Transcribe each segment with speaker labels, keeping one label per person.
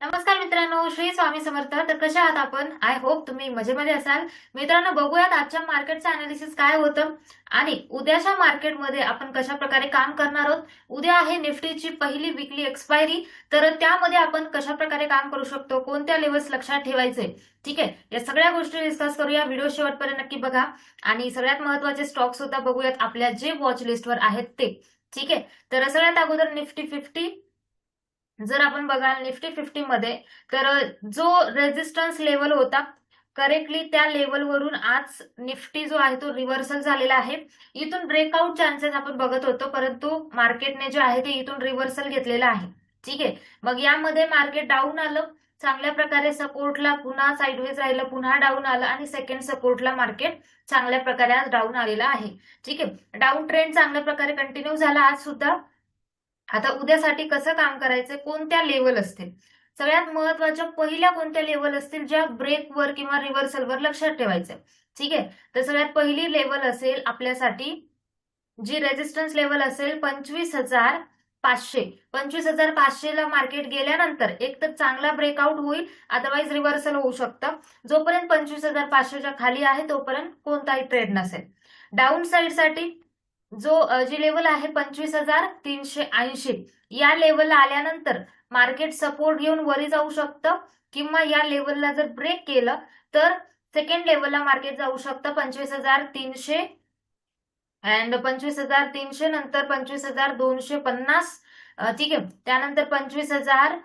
Speaker 1: नमस्कार मित्रांनो श्री स्वामी समर्थ. तर कशा आहात आपण? आय होप तुम्ही मजेमध्ये असाल. मित्रांनो बघूयात आजच्या मार्केटचं अनालिसिस काय होतं आणि उद्याच्या मार्केटमध्ये आपण कशा प्रकारे काम करणार आहोत? उद्या आहे निफ्टीची पहिली विकली एक्सपायरी तर त्यामध्ये आपण कशा प्रकारे काम करू शकतो? कोणत्या लेवल्स लक्षात ठेवायचे? ठीक आहे? या सगळ्या गोष्टी डिस्कस करूया. व्हिडिओ शेवटपर्यंत नक्की बघा. आणि सगळ्यात महत्त्वाचे स्टॉक सुद्धा बघूयात. आपल्या जे वॉच लिस्टवर आहेत ते. ठीक आहे? तर सगळ्यात अगोदर निफ्टी फिफ्टी जर आपण बघाल निफ्टी फिफ्टी मध्ये तर जो रेजिस्टन्स लेवल होता करेक्टली त्या लेवलवरून आज निफ्टी जो आहे तो रिव्हर्सल झालेला आहे. इथून ब्रेकआउट चान्सेस आपण बघत होतो परंतु मार्केटने जे आहे ते इथून रिव्हर्सल घेतलेलं आहे. ठीक आहे? मग यामध्ये मार्केट डाऊन आलं चांगल्या प्रकारे सपोर्टला पुन्हा साईडवेज राहिलं पुन्हा डाऊन आलं आणि सेकंड सपोर्टला मार्केट चांगल्या प्रकारे आज डाऊन आलेलं आहे. ठीक आहे? डाऊन ट्रेंड चांगल्या प्रकारे कंटिन्यू झाला आज सुद्धा. आता उद्यासाठी कसं काम करायचं? कोणत्या लेवल असतील? सगळ्यात महत्त्वाच्या पहिल्या कोणत्या लेवल असतील? ज्या ब्रेकवर किंवा रिव्हर्सलवर लक्षात ठेवायचं. ठीक आहे? तर सगळ्यात पहिली लेवल असेल आपल्यासाठी जी रेजिस्टन्स लेवल असेल पंचवीस हजार पाचशे. पंचवीस हजार पाचशेला मार्केट गेल्यानंतर एक तर चांगला ब्रेकआउट होईल अदरवाईज रिव्हर्सल होऊ शकतं. जोपर्यंत पंचवीस हजार पाचशेच्या खाली आहे तोपर्यंत कोणताही ट्रेड नसेल. डाऊन साईडसाठी जो जी लेवल आहे पंचवीस हजार तीनशे ऐंशी या लेवलला आल्यानंतर मार्केट सपोर्ट घेऊन वरी जाऊ शकतं किंवा या लेवलला जर ब्रेक केलं तर सेकंड लेवलला मार्केट जाऊ शकतं पंचवीस हजार तीनशे अँड पंचवीस हजार तीनशे नंतर पंचवीस हजार दोनशे पन्नास ठीक आहे. त्यानंतर पंचवीस हजार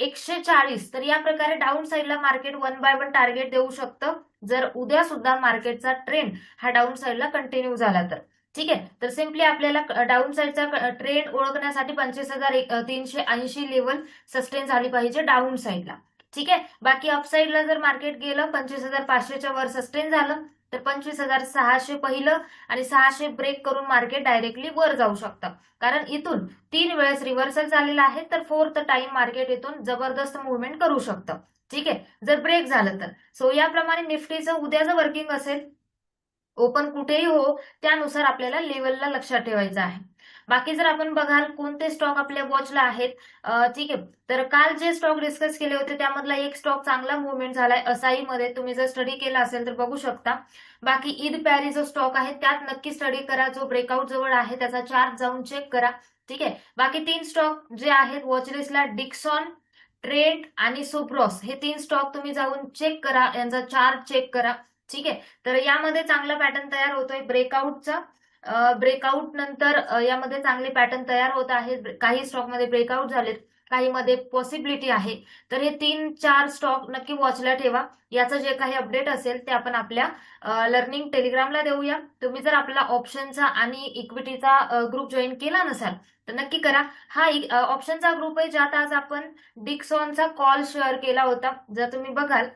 Speaker 1: एकशे चाळीस. तर या प्रकारे डाऊन साईडला market one by one target देऊ शकतं. जर उद्या सुद्धा मार्केटचा ट्रेंड हा डाऊन साईडला कंटिन्यू झाला तर. ठीक आहे? तर सिम्पली आपल्याला डाऊन साईडचा ट्रेंड ओळखण्यासाठी पंचवीस हजार तीनशे ऐंशी लेवल सस्टेन झाली पाहिजे डाऊन साईडला ठीक आहे? बाकी अपसाईडला जर मार्केट गेलं पंचवीस हजार पाचशेच्या वर सस्टेन झालं तर पंचवीस हजार सहाशे पहिलं आणि सहाशे ब्रेक करून मार्केट डायरेक्टली वर जाऊ शकतं. कारण इथून तीन वेळेस रिव्हर्सल झालेलं आहे तर फोर्थ टाइम मार्केट इथून जबरदस्त मुवमेंट करू शकतं. ठीक आहे? जर ब्रेक झालं तर. सो याप्रमाणे निफ्टीचं उद्याचं वर्किंग असेल ओपन कुठेही हो त्यानुसार आपल्याला लेवलला लक्षात ठेवायचं आहे. बाकी जर आपण बघाल कोणते स्टॉक आपल्या वॉचला आहेत ठीक आहे. तर काल जे स्टॉक डिस्कस केले होते त्यामधला एक स्टॉक चांगला मुवमेंट झालाय असाईमध्ये. तुम्ही जर स्टडी केला असेल तर बघू शकता. बाकी ईद पॅरी जो स्टॉक आहे त्यात नक्की स्टडी करा. जो ब्रेकआउट जवळ आहे त्याचा चार्ट जाऊन चेक करा. ठीक आहे. बाकी तीन स्टॉक जे आहेत वॉचलिस्टला डिक्सॉन ट्रेड आणि सुप्रॉस हे तीन स्टॉक तुम्ही जाऊन चेक करा. यांचा चार्ट चेक करा. ठीक आहे? तर यामध्ये चांगला पॅटर्न तयार होतोय ब्रेकआउटचा ब्रेकआउट नंतर यामध्ये चांगले पॅटर्न तयार होत आहेत. काही स्टॉकमध्ये ब्रेकआउट झालेत काही मध्ये पॉसिबिलिटी आहे. तर हे तीन चार स्टॉक नक्की वॉचला ठेवा. याचं जे काही अपडेट असेल ते आपण आपल्या लर्निंग टेलिग्रामला देऊया. तुम्ही जर आपला ऑप्शनचा आणि इक्विटीचा ग्रुप जॉईन केला नसाल तर नक्की करा. हा ऑप्शनचा ग्रुप आहे ज्यात आज आपण डिक्सॉनचा कॉल शेअर केला होता. जर तुम्ही बघाल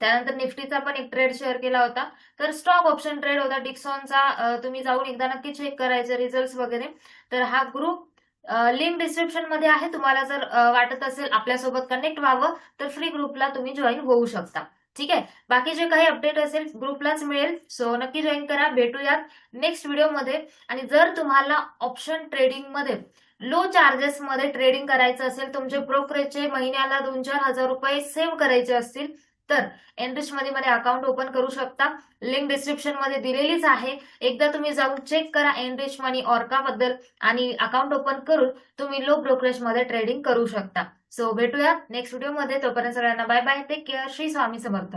Speaker 1: त्यानंतर निफ्टीचा पण एक ट्रेड शेअर केला होता. तर स्टॉक ऑप्शन ट्रेड होता. डिक्सॉनचा तुम्ही जाऊन एकदा नक्की चेक करायचे रिझल्ट वगैरे. तर हा ग्रुप लिंक डिस्क्रिप्शनमध्ये आहे. तुम्हाला जर वाटत असेल आपल्यासोबत कनेक्ट व्हावं तर फ्री ग्रुपला तुम्ही जॉईन होऊ शकता. ठीक आहे? बाकी जे काही अपडेट असेल ग्रुपलाच मिळेल. सो नक्की जॉईन करा. भेटूयात नेक्स्ट व्हिडिओमध्ये आणि जर तुम्हाला ऑप्शन ट्रेडिंगमध्ये लो चार्जेस मध्ये ट्रेडिंग करायचं असेल तुमचे ब्रोकरेजचे महिन्याला दोन चार हजार रुपये सेव्ह करायचे असतील तर एनरिच मध्ये मध्ये अकाउंट ओपन करू शकता. लिंक डिस्क्रिप्शनमध्ये दिलेलीच आहे. एकदा तुम्ही जाऊन चेक करा एनरिच मनी ऑर्का बद्दल आणि अकाउंट ओपन करून तुम्ही लो ब्रोकरेजमध्ये ट्रेडिंग करू शकता. सो भेटूया नेक्स्ट व्हिडिओमध्ये. तोपर्यंत सगळ्यांना bye bye take care Shri Swami Samarth.